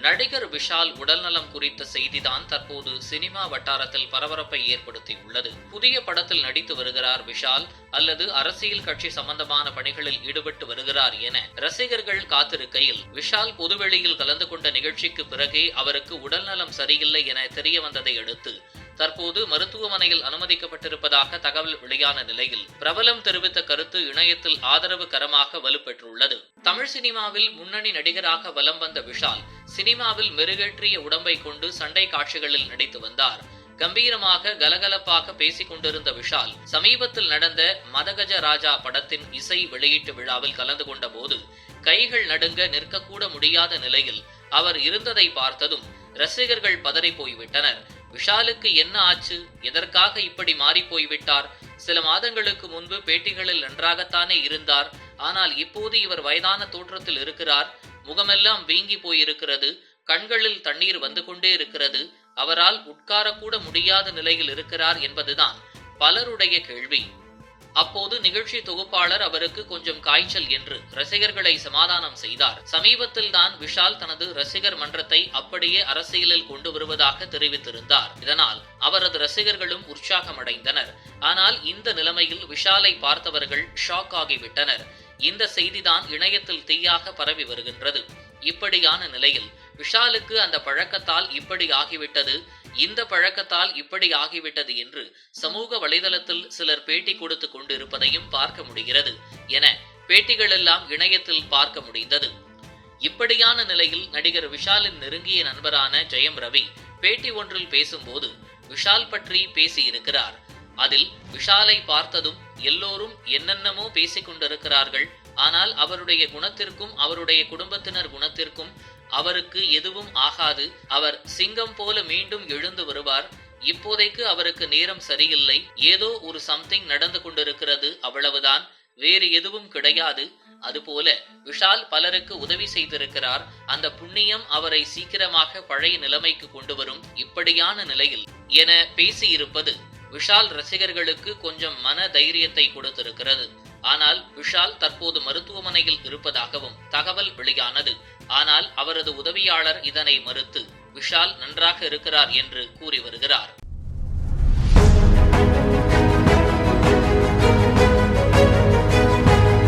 நடிகர் விஷால் உடல்நலம் குறித்த செய்திதான் தற்போது சினிமா வட்டாரத்தில் பரபரப்பை ஏற்படுத்தியுள்ளது. புதிய படத்தில் நடித்து வருகிறார் விஷால் அல்லது அரசியல் கட்சி சம்பந்தமான பணிகளில் ஈடுபட்டு வருகிறார் என ரசிகர்கள் காத்திருக்கையில் விஷால் பொதுவெளியில் கலந்து கொண்ட நிகழ்ச்சிக்கு பிறகே அவருக்கு உடல்நலம் சரியில்லை என தெரிய வந்ததை அடுத்து தற்போது மருத்துவமனையில் அனுமதிக்கப்பட்டிருப்பதாக தகவல் வெளியான நிலையில் பிரபலம் தெரிவித்த கருத்து இணையத்தில் ஆதரவு கரமாக வலுப்பெற்றுள்ளது. தமிழ் சினிமாவில் முன்னணி நடிகராக வலம் வந்த விஷால் சினிமாவில் மெருகேற்றிய உடம்பை கொண்டு சண்டை காட்சிகளில் நடித்து வந்தார். கம்பீரமாக கலகலப்பாக பேசிக் கொண்டிருந்த விஷால் சமீபத்தில் நடந்த மதகஜ ராஜா படத்தின் இசை வெளியீட்டு விழாவில் கலந்து கொண்ட போது கைகள் நடுங்க நிற்கக்கூட முடியாத நிலையில் அவர் இருந்ததை பார்த்ததும் ரசிகர்கள் பதறி போய்விட்டனர். விஷாலுக்கு என்ன ஆச்சு? எதற்காக இப்படி மாறி போய்விட்டார்? சில மாதங்களுக்கு முன்பு பேட்டிகளில் நன்றாகத்தானே இருந்தார். ஆனால் இப்போது இவர் வயதான தோற்றத்தில் இருக்கிறார். முகமெல்லாம் வீங்கி போயிருக்கிறது. கண்களில் தண்ணீர் வந்து கொண்டே இருக்கிறது. அவரால் உட்காரக்கூட முடியாத நிலையில் இருக்கிறார் என்பதுதான் பலருடைய கேள்வி. அப்போது நிகழ்ச்சி தொகுப்பாளர் அவருக்கு கொஞ்சம் காய்ச்சல் என்று ரசிகர்களை சமாதானம் செய்தார். சமீபத்தில் தான் விஷால் தனது ரசிகர் மன்றத்தை அப்படியே அரசியலில் கொண்டு வருவதாக தெரிவித்திருந்தார். இதனால் அவரது ரசிகர்களும் உற்சாகமடைந்தனர். ஆனால் இந்த நிலைமையில் விஷாலை பார்த்தவர்கள் ஷாக் ஆகிவிட்டனர். இந்த செய்திதான் இணையத்தில் தீயாக பரவி வருகின்றது. இப்படியான நிலையில் விஷாலுக்கு அந்த பழக்கத்தால் இப்படி ஆகிவிட்டது. இந்த பழக்கத்தால் இப்படி ஆகிவிட்டது என்று சமூக வலைதளத்தில் சிலர் பேட்டி கொடுத்து கொண்டிருப்பதையும் பார்க்க முடிகிறது என பேட்டிகளெல்லாம் இணையத்தில் பார்க்க முடிந்தது. இப்படியான நிலையில் நடிகர் விஷாலின் நெருங்கிய நண்பரான ஜெயம் ரவி பேட்டி ஒன்றில் பேசும்போது விஷால் பற்றி பேசியிருக்கிறார். அதில் விஷாலை பார்த்ததும் எல்லோரும் என்னென்னமோ பேசிக் கொண்டிருக்கிறார்கள் ஆனால் அவருடைய குணத்திற்கும் அவருடைய குடும்பத்தினர் குணத்திற்கும் அவருக்கு எதுவும் ஆகாது. அவர் சிங்கம் போல மீண்டும் எழுந்து வருவார். இப்போதைக்கு அவருக்கு நேரம் சரியில்லை. ஏதோ ஒரு சம்திங் நடந்து கொண்டிருக்கிறது. அவ்வளவுதான். வேறு எதுவும் கிடையாது. அதுபோல விஷால் பலருக்கு உதவி செய்திருக்கிறார். அந்த புண்ணியம் அவரை சீக்கிரமாக பழைய நிலைமைக்கு கொண்டு வரும் இப்படியான நிலையில் என பேசியிருப்பது விஷால் ரசிகர்களுக்கு கொஞ்சம் மன தைரியத்தை கொடுத்திருக்கிறது. ஆனால் விஷால் தற்போது மருத்துவமனையில் இருப்பதாகவும் தகவல் வெளியானது. ஆனால் அவரது உதவியாளர் இதனை மறுத்து விஷால் நன்றாக இருக்கிறார் என்று கூறி வருகிறார்.